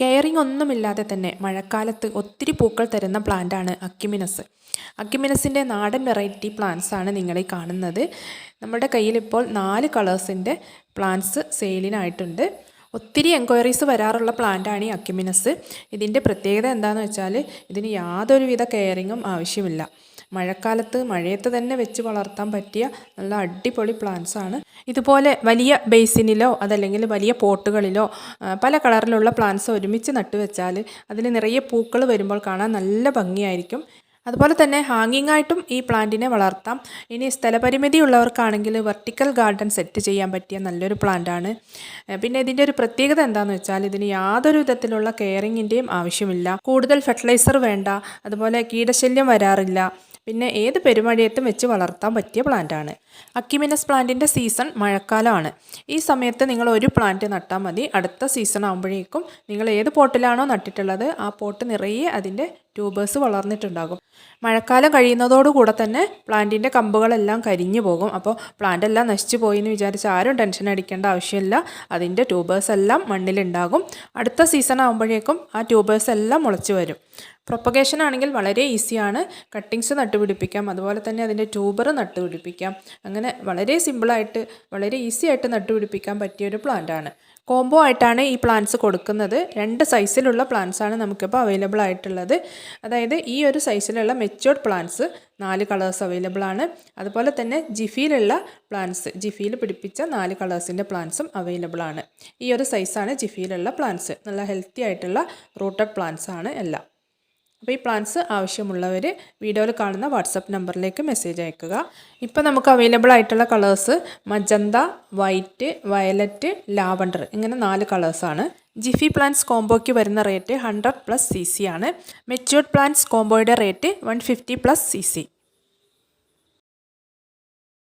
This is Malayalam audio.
കെയറിങ് ഒന്നുമില്ലാതെ തന്നെ മഴക്കാലത്ത് ഒത്തിരി പൂക്കൾ തരുന്ന പ്ലാന്റാണ് അക്കിമിനസ്. അക്കിമിനസിന്റെ നാടൻ വെറൈറ്റി പ്ലാന്റ്സ് ആണ് നിങ്ങളീ കാണുന്നത്. നമ്മുടെ കയ്യിലിപ്പോൾ നാല് കളേഴ്സിന്റെ പ്ലാന്റ്സ് സെയിലിനായിട്ടുണ്ട്. ഒത്തിരി എൻക്വയറീസ് വരാറുള്ള പ്ലാന്റാണ് ഈ അക്കിമിനസ്. ഇതിന്റെ പ്രത്യേകത എന്താണെന്ന് വെച്ചാൽ ഇതിന് യാതൊരുവിധ കെയറിങ്ങും ആവശ്യമില്ല. മഴക്കാലത്ത് മഴയത്ത് തന്നെ വെച്ച് വളർത്താൻ പറ്റിയ നല്ല അടിപൊളി പ്ലാന്റ്സ് ആണ്. ഇതുപോലെ വലിയ ബേസിനിലോ അതല്ലെങ്കിൽ വലിയ പോട്ടുകളിലോ പല കളറിലുള്ള പ്ലാന്റ്സ് ഒരുമിച്ച് നട്ടുവെച്ചാൽ അതിൽ നിറയെ പൂക്കൾ വരുമ്പോൾ കാണാൻ നല്ല ഭംഗിയായിരിക്കും. അതുപോലെ തന്നെ ഹാങ്ങിങ് ആയിട്ടും ഈ പ്ലാന്റിനെ വളർത്താം. ഇനി സ്ഥലപരിമിതി ഉള്ളവർക്കാണെങ്കിൽ വെർട്ടിക്കൽ ഗാർഡൻ സെറ്റ് ചെയ്യാൻ പറ്റിയ നല്ലൊരു പ്ലാന്റാണ് പിന്നെ ഇതിന്റെ ഒരു പ്രത്യേകത എന്താണെന്ന് വെച്ചാൽ ഇതിന് യാതൊരു വിധത്തിലുള്ള കെയറിങ്ങിന്റെയും ആവശ്യമില്ല. കൂടുതൽ ഫെർട്ടിലൈസർ വേണ്ട. അതുപോലെ കീടശല്യം വരാറില്ല. പിന്നെ ഏത് പെരുമഴയത്തും വെച്ച് വളർത്താൻ പറ്റിയ പ്ലാന്റാണ്. അക്കിമിനസ് പ്ലാന്റിന്റെ സീസൺ മഴക്കാലമാണ്. ഈ സമയത്ത് നിങ്ങൾ ഒരു പ്ലാന്റ് നട്ടാൽ മതി. അടുത്ത സീസൺ ആകുമ്പോഴേക്കും നിങ്ങൾ ഏത് പോട്ടിലാണോ നട്ടിട്ടുള്ളത് ആ പോട്ട് നിറയെ അതിന്റെ ട്യൂബേഴ്സ് വളർന്നിട്ടുണ്ടാകും. മഴക്കാലം കഴിയുന്നതോടുകൂടെ തന്നെ പ്ലാന്റിന്റെ കമ്പുകളെല്ലാം കരിഞ്ഞു പോകും. അപ്പോൾ പ്ലാന്റ് എല്ലാം നശിച്ചു പോയി എന്ന് വിചാരിച്ച് ആരും ടെൻഷൻ അടിക്കേണ്ട ആവശ്യമില്ല. അതിന്റെ ട്യൂബേഴ്സ് എല്ലാം മണ്ണിലുണ്ടാകും. അടുത്ത സീസൺ ആകുമ്പോഴേക്കും ആ ട്യൂബേഴ്സ് എല്ലാം മുളച്ചു വരും. പ്രൊപ്പഗേഷൻ ആണെങ്കിൽ വളരെ ഈസിയാണ്. കട്ടിങ്സ് നട്ടുപിടിപ്പിക്കാം. അതുപോലെ തന്നെ അതിന്റെ ട്യൂബർ നട്ടുപിടിപ്പിക്കാം. അങ്ങനെ വളരെ സിമ്പിളായിട്ട് വളരെ ഈസി ആയിട്ട് നട്ടുപിടിപ്പിക്കാൻ പറ്റിയൊരു പ്ലാന്റാണ്. കോംബോ ആയിട്ടാണ് ഈ പ്ലാന്റ്സ് കൊടുക്കുന്നത്. രണ്ട് സൈസിലുള്ള പ്ലാന്റ്സ് ആണ് നമുക്കിപ്പോൾ അവൈലബിൾ ആയിട്ടുള്ളത്. അതായത് ഈ ഒരു സൈസിലുള്ള മെച്ചുവർഡ് പ്ലാന്റ്സ് നാല് കളേഴ്സ് അവൈലബിൾ ആണ്. അതുപോലെ തന്നെ ജിഫിയിലുള്ള പ്ലാന്റ്സ് ജിഫിയിൽ പിടിപ്പിച്ച നാല് കളേഴ്സിന്റെ പ്ലാന്റ്സും അവൈലബിൾ ആണ്. ഈ ഒരു സൈസാണ് ജിഫിയിലുള്ള പ്ലാന്റ്സ് നല്ല ഹെൽത്തി ആയിട്ടുള്ള റൂട്ടഡ് പ്ലാന്റ്സ് ആണ് എല്ലാം. അപ്പോൾ ഈ പ്ലാൻസ് ആവശ്യമുള്ളവർ വീഡിയോയിൽ കാണുന്ന വാട്സപ്പ് നമ്പറിലേക്ക് മെസ്സേജ് അയക്കുക. ഇപ്പോൾ നമുക്ക് അവൈലബിൾ ആയിട്ടുള്ള colours magenta white violet lavender ഇങ്ങനെ നാല് കളേഴ്സാണ് ജിഫി പ്ലാന്റ്സ് കോംബോയ്ക്ക് വരുന്ന rate hundred plus C C ആണ്. Matured plants കോംബോയുടെ rate one fifty plus C C